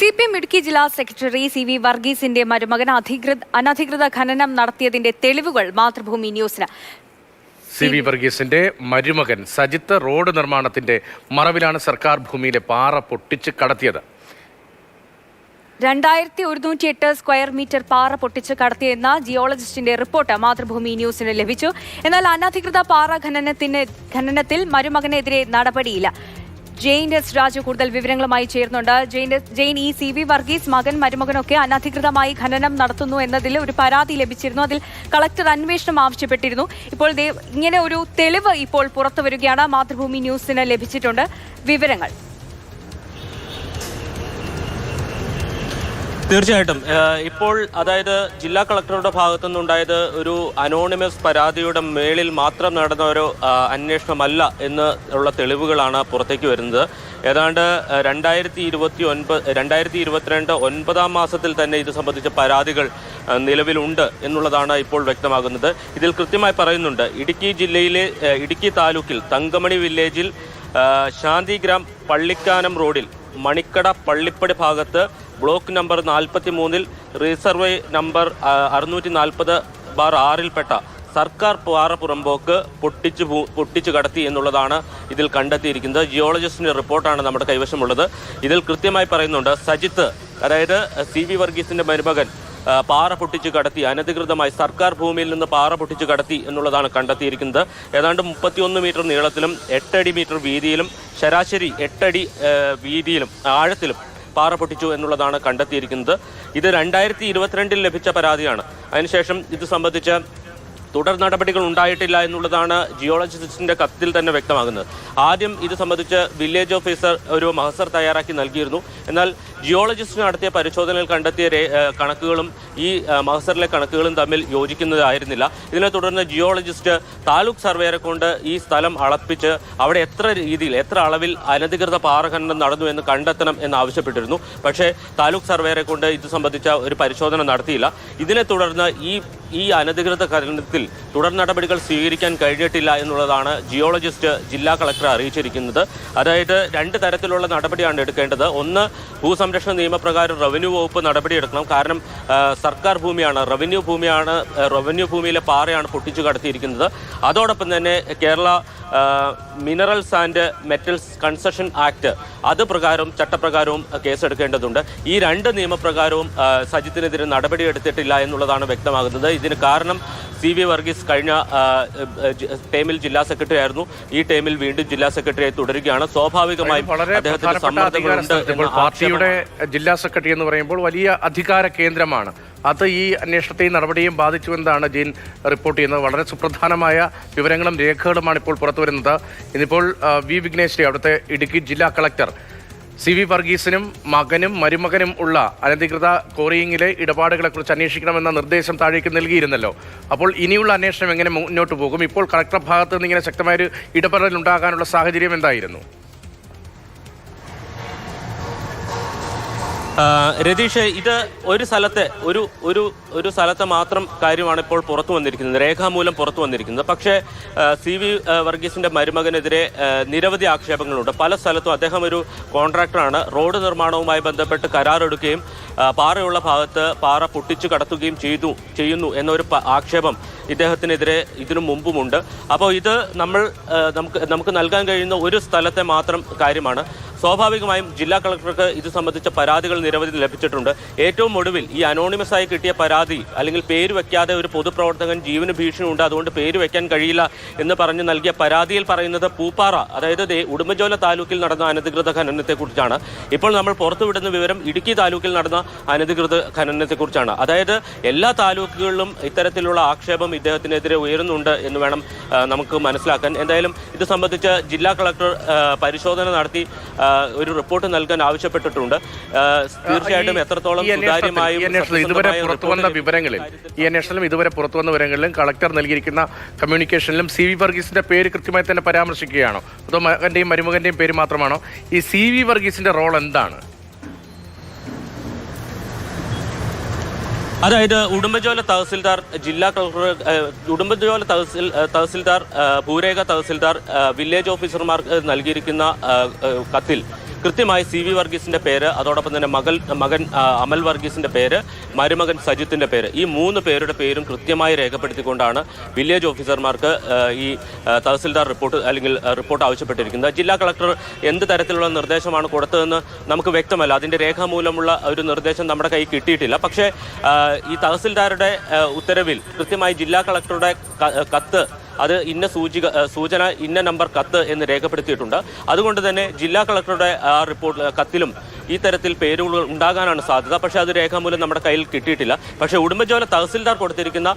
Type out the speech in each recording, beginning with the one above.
C P M Idukki ജില്ലാ secretary C V വർഗീസിന്റെ മരുമകൻ അധികൃത അനധികൃത ഖനനം നടത്തിയതിന്റെ തെളിവുകൾ മാതൃഭൂമി ന്യൂസിന്. സി വി വർഗീസിന്റെ മരുമകൻ സജിത്ത് റോഡ് നിർമ്മാണത്തിന്റെ മറവിലാണ് സർക്കാർ ഭൂമിയിലെ പാറ പൊട്ടിച്ച് കടത്തിയത്. രണ്ടായിരത്തി ഒരുന്നൂറ്റി എട്ട് സ്ക്വയർ മീറ്റർ പാറ പൊട്ടിച്ച് കടത്തിയെന്ന ജിയോളജിസ്റ്റിന്റെ റിപ്പോർട്ട് മാതൃഭൂമി ന്യൂസിന് ലഭിച്ചു. എന്നാൽ അനധികൃത പാറ ഖനനത്തിന് ഖനനത്തിൽ മരുമകനെതിരെ നടപടിയില്ല. ജെയിൻ എസ് രാജു കൂടുതൽ വിവരങ്ങളുമായി ചേർന്നുണ്ട് ജെയിൻ ജെയിൻ ഈ സി വി വർഗീസ് മകൻ മരുമകനൊക്കെ അനധികൃതമായി ഖനനം നടത്തുന്നു എന്നതിൽ ഒരു പരാതി ലഭിച്ചിരുന്നു. അതിൽ കളക്ടർ അന്വേഷണം ആവശ്യപ്പെട്ടിരുന്നു. ഇപ്പോൾ ഇങ്ങനെ ഒരു തെളിവ് ഇപ്പോൾ പുറത്തു വരികയാണ്. മാതൃഭൂമി ന്യൂസിന് ലഭിച്ചിട്ടുണ്ട്. വിവരങ്ങൾ. തീർച്ചയായിട്ടും. ഇപ്പോൾ അതായത് ജില്ലാ കളക്ടറുടെ ഭാഗത്തു നിന്നുണ്ടായത് ഒരു അനോണിമസ് പരാതിയുടെ മേളിൽ മാത്രം നടന്ന ഒരു അന്വേഷണമല്ല എന്ന് ഉള്ള തെളിവുകളാണ് പുറത്തേക്ക് വരുന്നത്. ഏതാണ്ട് രണ്ടായിരത്തി ഇരുപത്തി ഒൻപത് രണ്ടായിരത്തി ഇരുപത്തിരണ്ട് ഒൻപതാം മാസത്തിൽ തന്നെ ഇത് സംബന്ധിച്ച പരാതികൾ നിലവിലുണ്ട് എന്നുള്ളതാണ് ഇപ്പോൾ വ്യക്തമാകുന്നത്. ഇതിൽ കൃത്യമായി പറയുന്നുണ്ട് ഇടുക്കി ജില്ലയിലെ ഇടുക്കി താലൂക്കിൽ തങ്കമണി വില്ലേജിൽ ശാന്തിഗ്രാം പള്ളിക്കാനം റോഡിൽ മണിക്കട പള്ളിപ്പടി ഭാഗത്ത് ബ്ലോക്ക് നമ്പർ നാൽപ്പത്തി മൂന്നിൽ റിസർവേ നമ്പർ അറുന്നൂറ്റി നാൽപ്പത് ബാർ ആറിൽപ്പെട്ട സർക്കാർ പാറ പുറമ്പോക്ക് പൊട്ടിച്ചു പൊട്ടിച്ചു കടത്തി എന്നുള്ളതാണ് ഇതിൽ കണ്ടെത്തിയിരിക്കുന്നത്. ജിയോളജിസ്റ്റിന്റെ റിപ്പോർട്ടാണ് നമ്മുടെ കൈവശമുള്ളത്. ഇതിൽ കൃത്യമായി പറയുന്നുണ്ട് സജിത്ത് അതായത് സി വി വർഗീസിന്റെ മരുമകൻ പാറ പൊട്ടിച്ചു കടത്തി അനധികൃതമായി സർക്കാർ ഭൂമിയിൽ നിന്ന് പാറ പൊട്ടിച്ചു കടത്തി എന്നുള്ളതാണ് കണ്ടെത്തിയിരിക്കുന്നത്. ഏതാണ്ട് മുപ്പത്തിയൊന്ന് മീറ്റർ നീളത്തിലും എട്ടടി മീറ്റർ വീതിയിലും ശരാശരി എട്ടടി വീതിയിലും ആഴത്തിലും പാറ പൊട്ടിച്ചു എന്നുള്ളതാണ് കണ്ടെത്തിയിരിക്കുന്നത്. ഇത് രണ്ടായിരത്തി ഇരുപത്തിരണ്ടിൽ ലഭിച്ച പരാതിയാണ്. അതിനുശേഷം ഇത് സംബന്ധിച്ച് തുടർ നടപടികൾ ഉണ്ടായിട്ടില്ല എന്നുള്ളതാണ് ജിയോളജിസ്റ്റിന്റെ കത്തിൽ തന്നെ വ്യക്തമാകുന്നത്. ആദ്യം ഇത് സംബന്ധിച്ച് വില്ലേജ് ഓഫീസർ ഒരു മഹസർ തയ്യാറാക്കി നൽകിയിരുന്നു. എന്നാൽ ജിയോളജിസ്റ്റ് നടത്തിയ പരിശോധനയിൽ കണ്ടെത്തിയ കണക്കുകളും ഈ മഹസറിലെ കണക്കുകളും തമ്മിൽ യോജിക്കുന്നതായിരുന്നില്ല. ഇതിനെ തുടർന്ന് ജിയോളജിസ്റ്റ് താലൂക്ക് സർവേയറെ കൊണ്ട് ഈ സ്ഥലം അളപ്പിച്ച് അവിടെ എത്ര രീതിയിൽ എത്ര അളവിൽ അനധികൃത പാറഖനനം നടന്നു എന്ന് കണ്ടെത്തണം എന്ന് ആവശ്യപ്പെട്ടിരുന്നു. പക്ഷേ താലൂക്ക് സർവേയറെ കൊണ്ട് ഇത് സംബന്ധിച്ച ഒരു പരിശോധന നടത്തിയില്ല. ഇതിനെ തുടർന്ന് ഈ ഈ അനധികൃത ഖനനത്തിൽ തുടർ നടപടികൾ സ്വീകരിക്കാൻ കഴിഞ്ഞിട്ടില്ല എന്നുള്ളതാണ് ജിയോളജിസ്റ്റ് ജില്ലാ കളക്ടർ അറിയിച്ചിരിക്കുന്നത്. അതായത് രണ്ട് തരത്തിലുള്ള നടപടിയാണ് എടുക്കേണ്ടത്. ഒന്ന് ഭൂസംരക്ഷണ നിയമപ്രകാരം റവന്യൂ വകുപ്പ് നടപടിയെടുക്കണം കാരണം സർക്കാർ ഭൂമിയാണ്. റവന്യൂ ഭൂമിയാണ് റവന്യൂ ഭൂമിയിലെ പാറയാണ് പൊട്ടിച്ചു കടത്തിയിരിക്കുന്നത്. അതോടൊപ്പം തന്നെ Kerala minerals and metals concession act അത് പ്രകാരവും ചട്ടപ്രകാരവും കേസെടുക്കേണ്ടതുണ്ട്. ഈ രണ്ട് നിയമപ്രകാരവും സജിത്തിനെതിരെ നടപടിയെടുത്തിട്ടില്ല എന്നുള്ളതാണ് വ്യക്തമാകുന്നത്. ഇതിന് കാരണം സി വി വർഗീസ് കഴിഞ്ഞ ടേമിൽ ജില്ലാ സെക്രട്ടറി ആയിരുന്നു. ഈ ടേമിൽ വീണ്ടും ജില്ലാ സെക്രട്ടറിയായി തുടരുകയാണ്. സ്വാഭാവികമായും അദ്ദേഹത്തിന് സമ്മർദ്ദങ്ങളുണ്ട് പാർട്ടിയുടെ ജില്ലാ സെക്രട്ടറി എന്ന് പറയുമ്പോൾ വലിയ അധികാര കേന്ദ്രമാണ്. അത് ഈ അന്വേഷണത്തെയും നടപടിയും ബാധിച്ചു എന്നാണ് ജീൻ റിപ്പോർട്ട് ചെയ്യുന്നത്. വളരെ സുപ്രധാനമായ വിവരങ്ങളും രേഖകളുമാണ് ഇപ്പോൾ പുറത്തുവരുന്നത്. ഇന്നിപ്പോൾ വി വിഘ്നേശ്വരി അവിടുത്തെ ഇടുക്കി ജില്ലാ കളക്ടർ സി വി വർഗീസിനും മകനും മരുമകനും ഉള്ള അനധികൃത കോറിയിങ്ങിലെ ഇടപാടുകളെക്കുറിച്ച് അന്വേഷിക്കണമെന്ന നിർദ്ദേശം താഴേക്ക് നൽകിയിരുന്നല്ലോ. അപ്പോൾ ഇനിയുള്ള അന്വേഷണം എങ്ങനെ മുന്നോട്ട് പോകും? ഇപ്പോൾ കളക്ടർ ഭാഗത്ത് നിന്ന് ഇങ്ങനെ ശക്തമായൊരു ഇടപെടൽ ഉണ്ടാകാനുള്ള സാഹചര്യം എന്തായിരുന്നു? രതീഷ് ഇത് ഒരു സ്ഥലത്തെ ഒരു ഒരു ഒരു സ്ഥലത്തെ മാത്രം കാര്യമാണ് ഇപ്പോൾ പുറത്തു വന്നിരിക്കുന്നത്. രേഖാമൂലം പുറത്തു വന്നിരിക്കുന്നത്. പക്ഷേ സി വി വർഗീസിന്റെ മരുമകനെതിരെ നിരവധി ആക്ഷേപങ്ങളുണ്ട്. പല സ്ഥലത്തും അദ്ദേഹം ഒരു കോൺട്രാക്ടറാണ്. റോഡ് നിർമ്മാണവുമായി ബന്ധപ്പെട്ട് കരാറെടുക്കുകയും പാറയുള്ള ഭാഗത്ത് പാറ പൊട്ടിച്ചു കടത്തുകയും ചെയ്തു ചെയ്യുന്നു എന്നൊരു ആക്ഷേപം ഇദ്ദേഹത്തിനെതിരെ ഇതിനു മുമ്പുമുണ്ട്. അപ്പോൾ ഇത് നമ്മൾ നമുക്ക് നമുക്ക് നൽകാൻ കഴിയുന്ന ഒരു സ്ഥലത്തെ മാത്രം കാര്യമാണ്. സ്വാഭാവികമായും ജില്ലാ കളക്ടർക്ക് ഇത് സംബന്ധിച്ച പരാതികൾ നിരവധി ലഭിച്ചിട്ടുണ്ട്. ഏറ്റവും ഒടുവിൽ ഈ അനോണിമസ് ആയി കിട്ടിയ പരാതി അല്ലെങ്കിൽ പേര് വയ്ക്കാതെ ഒരു പൊതുപ്രവർത്തകൻ ജീവന് ഭീഷണിയുണ്ട് അതുകൊണ്ട് പേര് വയ്ക്കാൻ കഴിയില്ല എന്ന് പറഞ്ഞ് നൽകിയ പരാതിയിൽ പറയുന്നത് പൂപ്പാറ അതായത് ഉടുമ്പജോല താലൂക്കിൽ നടന്ന അനധികൃത ഖനനത്തെക്കുറിച്ചാണ്. ഇപ്പോൾ നമ്മൾ പുറത്തുവിടുന്ന വിവരം ഇടുക്കി താലൂക്കിൽ നടന്ന അനധികൃത ഖനനത്തെക്കുറിച്ചാണ്. അതായത് എല്ലാ താലൂക്കുകളിലും ഇത്തരത്തിലുള്ള ആക്ഷേപം ഇദ്ദേഹത്തിനെതിരെ ഉയരുന്നുണ്ട് എന്ന് വേണം നമുക്ക് മനസ്സിലാക്കാൻ. എന്തായാലും ഇത് സംബന്ധിച്ച് ജില്ലാ കളക്ടർ പരിശോധന നടത്തി ഒരു റിപ്പോർട്ട് നൽകാൻ ആവശ്യപ്പെട്ടിട്ടുണ്ട്. തീർച്ചയായിട്ടും എത്രത്തോളം ഇതുവരെ പുറത്തു വന്ന വിവരങ്ങളിൽ ഈ അന്വേഷണം ഇതുവരെ പുറത്തു വന്ന വിവരങ്ങളിലും കളക്ടർ നൽകിയിരിക്കുന്ന കമ്മ്യൂണിക്കേഷനിലും സി വി വർഗീസിന്റെ പേര് കൃത്യമായി തന്നെ പരാമർശിക്കുകയാണോ? അതോ മകന്റെയും മരുമകന്റെയും പേര് മാത്രമാണോ? ഈ സി വി വർഗീസിന്റെ റോൾ എന്താണ്? അതായത് ഉടുമ്പൻചോല തഹസിൽദാർ ജില്ലാ കളക്ടർ ഉടുമ്പജോല തഹസിൽ തഹസിൽദാർ ഭൂരേഖ തഹസിൽദാർ വില്ലേജ് ഓഫീസർമാർക്ക് നൽകിയിരിക്കുന്ന കത്തിൽ കൃത്യമായി സി വി വർഗീസിന്റെ പേര് അതോടൊപ്പം തന്നെ മകൾ മകൻ അമൽ വർഗീസിന്റെ പേര് മരുമകൻ സജിത്തിന്റെ പേര്. ഈ മൂന്ന് പേരുടെ പേരും കൃത്യമായി രേഖപ്പെടുത്തിക്കൊണ്ടാണ് വില്ലേജ് ഓഫീസർമാർക്ക് ഈ തഹസിൽദാർ റിപ്പോർട്ട് അല്ലെങ്കിൽ റിപ്പോർട്ട് ആവശ്യപ്പെട്ടിരിക്കുന്നത്. ജില്ലാ കളക്ടർ എന്ത് തരത്തിലുള്ള നിർദ്ദേശമാണ് കൊടുത്തതെന്ന് നമുക്ക് വ്യക്തമല്ല. അതിന്റെ രേഖാമൂലമുള്ള ഒരു നിർദ്ദേശം നമ്മുടെ കയ്യിൽ കിട്ടിയിട്ടില്ല. പക്ഷേ ഈ തഹസിൽദാരുടെ ഉത്തരവിൽ കൃത്യമായി ജില്ലാ കളക്ടറുടെ കത്ത് അത് ഇന്ന സൂചിക സൂചന ഇന്ന നമ്പർ കത്ത് എന്ന് രേഖപ്പെടുത്തിയിട്ടുണ്ട്. അതുകൊണ്ട് തന്നെ ജില്ലാ കളക്ടറുടെ ആ റിപ്പോർട്ട് കത്തിലും ഈ തരത്തിൽ പേരുകൾ ഉണ്ടാകാനാണ് സാധ്യത. പക്ഷേ അത് രേഖാമൂലം നമ്മുടെ കയ്യിൽ കിട്ടിയിട്ടില്ല. പക്ഷേ ഉടുമ്പൻചോല തഹസിൽദാർ കൊടുത്തിരിക്കുന്ന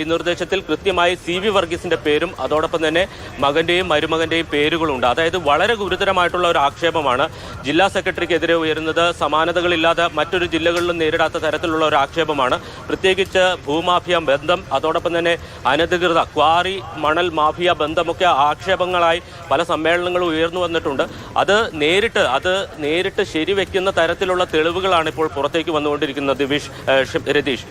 ഈ നിർദ്ദേശത്തിൽ കൃത്യമായി സി വി വർഗീസിന്റെ പേരും അതോടൊപ്പം തന്നെ മകന്റെയും മരുമകന്റെയും പേരുകളുണ്ട്. അതായത് വളരെ ഗുരുതരമായിട്ടുള്ള ഒരു ആക്ഷേപമാണ്. ജില്ലാ സെക്രട്ടറിക്കെതിരെ ഉയരുന്നത് സമാനതകളില്ലാതെ മറ്റൊരു ജില്ലകളിലും നേരിടാത്ത തരത്തിലുള്ള ഒരു ആക്ഷേപമാണ്. പ്രത്യേകിച്ച് ഭൂമാഫിയ ബന്ധം അതോടൊപ്പം തന്നെ അനധികൃത ക്വാറി മണൽ മാഫിയ ബന്ധമൊക്കെ ആക്ഷേപങ്ങളായി പല സമ്മേളനങ്ങളും ഉയർന്നു വന്നിട്ടുണ്ട്. അത് നേരിട്ട് അത് നേരിട്ട് ശരിവെക്കുന്ന തരത്തിലുള്ള തെളിവുകളാണ് ഇപ്പോൾ പുറത്തേക്ക് വന്നുകൊണ്ടിരിക്കുന്നത് ഏഹ്, രതീഷ്.